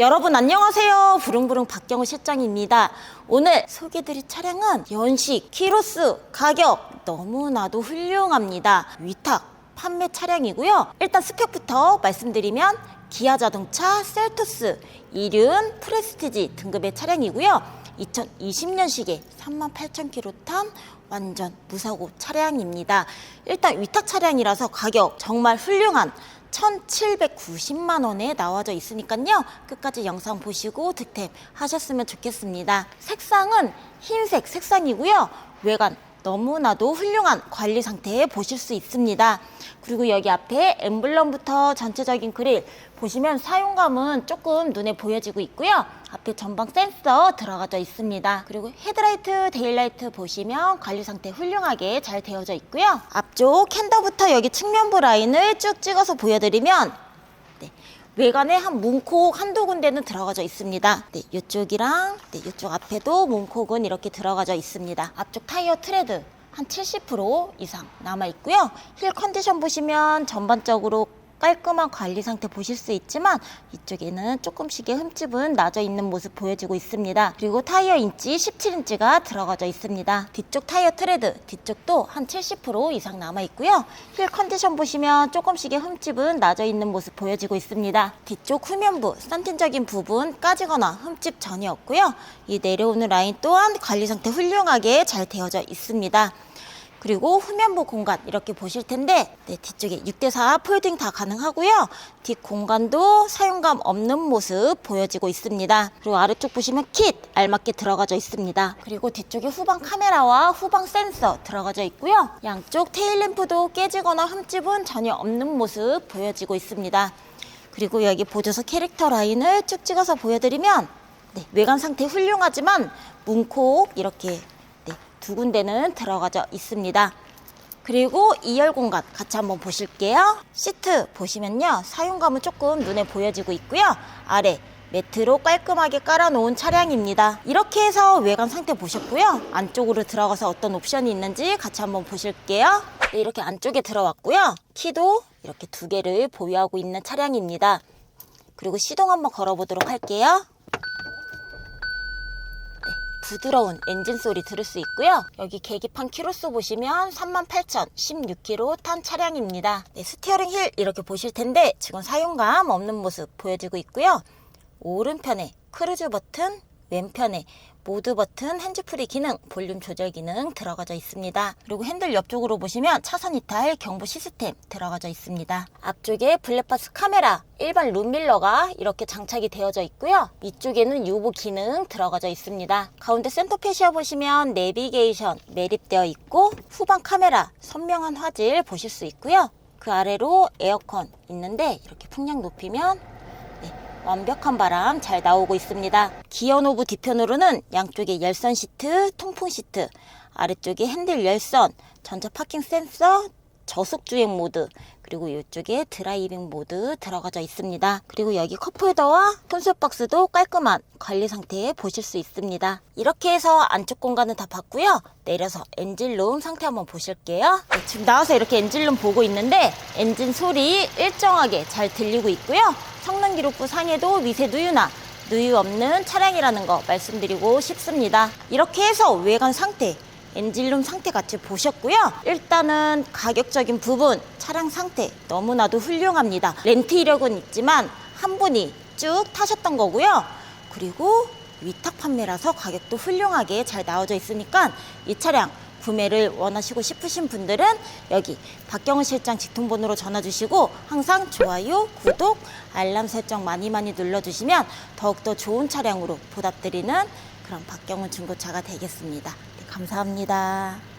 여러분 안녕하세요. 부릉부릉 박경우 실장입니다. 오늘 소개드릴 차량은 연식, 키로수, 가격 너무나도 훌륭합니다. 위탁 판매 차량이고요. 일단 스펙부터 말씀드리면 기아 자동차 셀토스 이륜 프레스티지 등급의 차량이고요. 2020년식에 38,000km 탄 완전 무사고 차량입니다. 일단 위탁 차량이라서 가격 정말 훌륭한 1,790만 원에 나와져 있으니까요. 끝까지 영상 보시고 득템 하셨으면 좋겠습니다. 색상은 흰색 색상이고요. 외관 너무나도 훌륭한 관리 상태에 보실 수 있습니다. 그리고 여기 앞에 엠블럼부터 전체적인 그릴 보시면 사용감은 조금 눈에 보여지고 있고요. 앞에 전방 센서 들어가져 있습니다. 그리고 헤드라이트, 데일라이트 보시면 관리 상태 훌륭하게 잘 되어져 있고요. 앞쪽 캔더부터 여기 측면부 라인을 쭉 찍어서 보여드리면 네, 외관에 한 문콕 한두 군데는 들어가져 있습니다. 네, 이쪽이랑 네, 이쪽 앞에도 문콕은 이렇게 들어가져 있습니다. 앞쪽 타이어 트레드 한 70% 이상 남아 있고요. 힐 컨디션 보시면 전반적으로 깔끔한 관리 상태 보실 수 있지만 이쪽에는 조금씩의 흠집은 나져 있는 모습 보여지고 있습니다. 그리고 타이어 인치 17인치가 들어가져 있습니다. 뒤쪽 타이어 트레드 뒤쪽도 한 70% 이상 남아 있고요. 힐 컨디션 보시면 조금씩의 흠집은 나져 있는 모습 보여지고 있습니다. 뒤쪽 후면부 산틴적인 부분 까지거나 흠집 전혀 없고요. 이 내려오는 라인 또한 관리 상태 훌륭하게 잘 되어져 있습니다. 그리고 후면부 공간 이렇게 보실 텐데 네, 뒤쪽에 6대4 폴딩 다 가능하고요. 뒷 공간도 사용감 없는 모습 보여지고 있습니다. 그리고 아래쪽 보시면 킷 알맞게 들어가져 있습니다. 그리고 뒤쪽에 후방 카메라와 후방 센서 들어가져 있고요. 양쪽 테일램프도 깨지거나 흠집은 전혀 없는 모습 보여지고 있습니다. 그리고 여기 보조석 캐릭터 라인을 쭉 찍어서 보여드리면 네, 외관 상태 훌륭하지만 문콕 이렇게 네, 두 군데는 들어가져 있습니다. 그리고 2열 공간 같이 한번 보실게요. 시트 보시면요. 사용감은 조금 눈에 보여지고 있고요. 아래 매트로 깔끔하게 깔아놓은 차량입니다. 이렇게 해서 외관 상태 보셨고요. 안쪽으로 들어가서 어떤 옵션이 있는지 같이 한번 보실게요. 네, 이렇게 안쪽에 들어왔고요. 키도 이렇게 두 개를 보유하고 있는 차량입니다. 그리고 시동 한번 걸어보도록 할게요. 부드러운 엔진 소리 들을 수 있고요. 여기 계기판 키로수 보시면 38,016km 탄 차량입니다. 네, 스티어링 힐 이렇게 보실 텐데 지금 사용감 없는 모습 보여지고 있고요. 오른편에 크루즈 버튼, 왼편에 모드 버튼, 핸즈프리 기능, 볼륨 조절 기능 들어가져 있습니다. 그리고 핸들 옆쪽으로 보시면 차선 이탈 경보 시스템 들어가져 있습니다. 앞쪽에 블랙박스 카메라, 일반 룸밀러가 이렇게 장착이 되어져 있고요. 위쪽에는 유보 기능 들어가져 있습니다. 가운데 센터 페시아 보시면 내비게이션 매립되어 있고 후방 카메라, 선명한 화질 보실 수 있고요. 그 아래로 에어컨 있는데 이렇게 풍량 높이면 완벽한 바람 잘 나오고 있습니다. 기어 노브 뒤편으로는 양쪽에 열선 시트, 통풍 시트, 아래쪽에 핸들 열선, 전자 파킹 센서, 저속 주행 모드, 그리고 이쪽에 드라이빙 모드 들어가져 있습니다. 그리고 여기 컵홀더와 콘솔 박스도 깔끔한 관리 상태에 보실 수 있습니다. 이렇게 해서 안쪽 공간은 다 봤고요. 내려서 엔진룸 상태 한번 보실게요. 네, 지금 나와서 이렇게 엔진룸 보고 있는데 엔진 소리 일정하게 잘 들리고 있고요. 성능 기록부 상에도 미세 누유나 누유 없는 차량이라는 거 말씀드리고 싶습니다. 이렇게 해서 외관 상태 엔진룸 상태 같이 보셨고요. 일단은 가격적인 부분, 차량 상태 너무나도 훌륭합니다. 렌트 이력은 있지만 한 분이 쭉 타셨던 거고요. 그리고 위탁 판매라서 가격도 훌륭하게 잘 나와져 있으니까 이 차량 구매를 원하시고 싶으신 분들은 여기 박경은 실장 직통번호로 전화 주시고 항상 좋아요, 구독, 알람 설정 많이 많이 눌러주시면 더욱더 좋은 차량으로 보답드리는 그런 박경은 중고차가 되겠습니다. 네, 감사합니다.